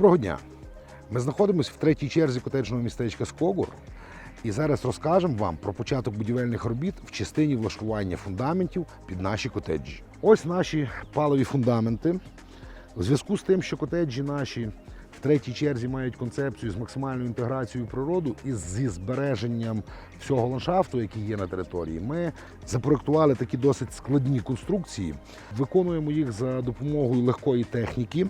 Доброго дня! Ми знаходимося в третій черзі котеджного містечка Скогур і зараз розкажемо вам про початок будівельних робіт в частині влаштування фундаментів під наші котеджі. Ось наші палові фундаменти. У зв'язку з тим, що котеджі наші в третій черзі мають концепцію з максимальною інтеграцією природу і зі збереженням всього ландшафту, який є на території, ми запроектували такі досить складні конструкції. Виконуємо їх за допомогою легкої техніки.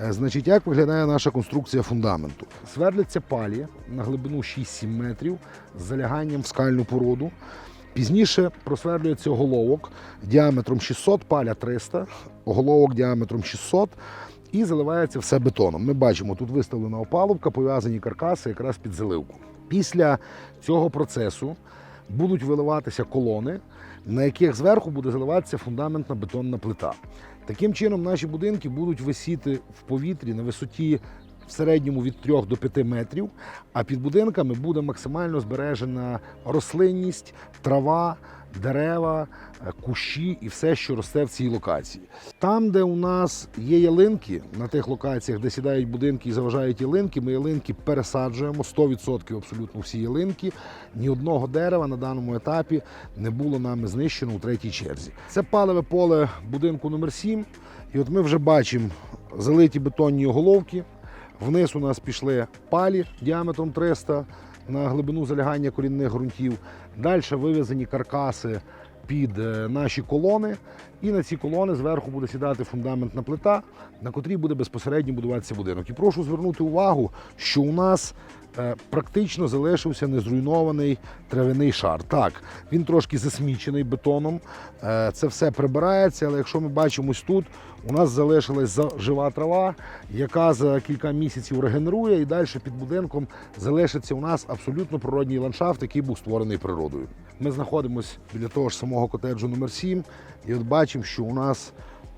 Е, Значить, як виглядає наша конструкція фундаменту? Сверляться палі на глибину 6-7 метрів з заляганням в скальну породу. Пізніше просверлюється головок діаметром 600, паля 300, головок діаметром 600 і заливається все бетоном. Ми бачимо, тут виставлена опалубка, пов'язані каркаси якраз під заливку. Після цього процесу будуть виливатися колони, на яких зверху буде заливатися фундаментна бетонна плита. Таким чином, наші будинки будуть висіти в повітрі на висоті в середньому від 3 до 5 метрів, а під будинками буде максимально збережена рослинність, трава, дерева, е, кущі і все, що росте в цій локації. Там, де у нас є ялинки, на тих локаціях, де сідають будинки і заважають ялинки, ми ялинки пересаджуємо 100% абсолютно всі ялинки. Ні одного дерева на даному етапі не було нами знищено у третій черзі. Це палеве поле будинку номер 7 І от ми вже бачимо залиті бетонні оголовки. Вниз у нас пішли палі діаметром 300 на глибину залягання корінних ґрунтів. Далі вивезені каркаси під е, наші колони. І на ці колони зверху буде сідати фундаментна плита, на котрій буде безпосередньо будуватися будинок. І прошу звернути увагу, що у нас е, практично залишився незруйнований травяний шар. Так, він трошки засмічений бетоном. е, Це все прибирається, але якщо ми бачимо ось тут, у нас залишилась жива трава, яка за кілька місяців регенерує, і далі під будинком залишиться у нас абсолютно природній ландшафт, який був створений природою. Ми знаходимося біля того ж самого котеджу номер 7 і от бачимо, що у нас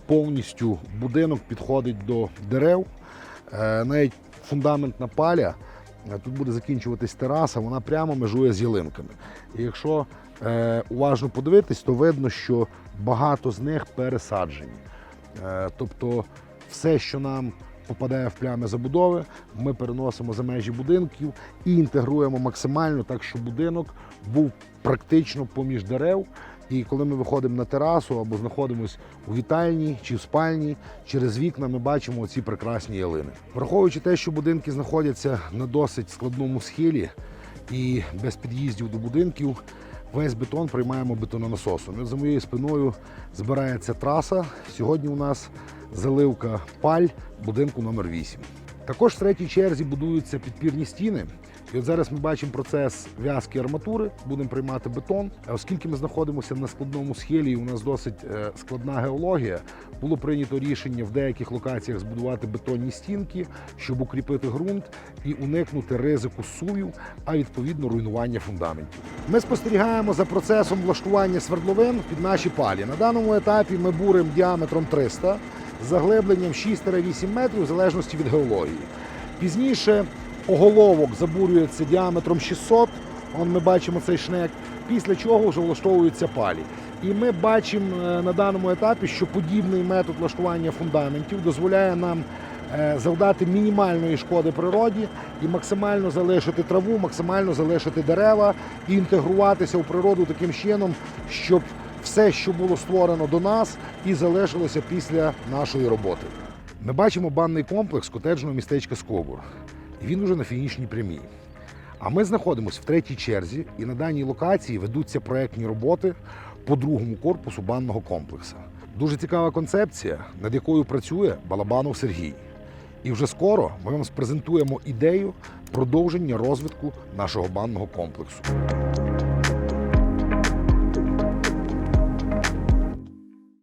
повністю будинок підходить до дерев. Е, Навіть фундаментна паля, е, тут буде закінчуватись тераса, вона прямо межує з ялинками. І якщо е, уважно подивитись, то видно, що багато з них пересаджені. Тобто все, що нам попадає в плями забудови, ми переносимо за межі будинків і інтегруємо максимально так, щоб будинок був практично поміж дерев. І коли ми виходимо на терасу або знаходимося у вітальні чи в спальні, через вікна ми бачимо ці прекрасні ялини. Враховуючи те, що будинки знаходяться на досить складному схилі і без під'їздів до будинків, весь бетон приймаємо бетононасосом. І За моєю спиною збирається траса. Сьогодні у нас заливка паль будинку номер 8. Також в третій черзі будуються підпірні стіни. І от зараз ми бачимо процес в'язки арматури, будемо приймати бетон. Оскільки ми знаходимося на складному схилі, і у нас досить е, складна геологія, було прийнято рішення в деяких локаціях збудувати бетонні стінки, щоб укріпити ґрунт і уникнути ризику сувів, а відповідно руйнування фундаментів. Ми спостерігаємо за процесом влаштування свердловин під наші палі. На даному етапі ми буримо діаметром 300 з заглибленням 6-8 метрів в залежності від геології. Пізніше оголовок забурюється діаметром 600, он ми бачимо цей шнек, після чого вже влаштовуються палі. І ми бачимо е, на даному етапі, що подібний метод влаштування фундаментів дозволяє нам е, завдати мінімальної шкоди природі і максимально залишити траву, максимально залишити дерева і інтегруватися у природу таким чином, щоб все, що було створено до нас, і залишилося після нашої роботи. Ми бачимо банний комплекс котеджного містечка Скобур. Він уже на фінішній прямій. А ми знаходимося в третій черзі, і на даній локації ведуться проектні роботи по другому корпусу банного комплексу. Дуже цікава концепція, над якою працює Балабанов Сергій. І вже скоро ми вам спрезентуємо ідею продовження розвитку нашого банного комплексу.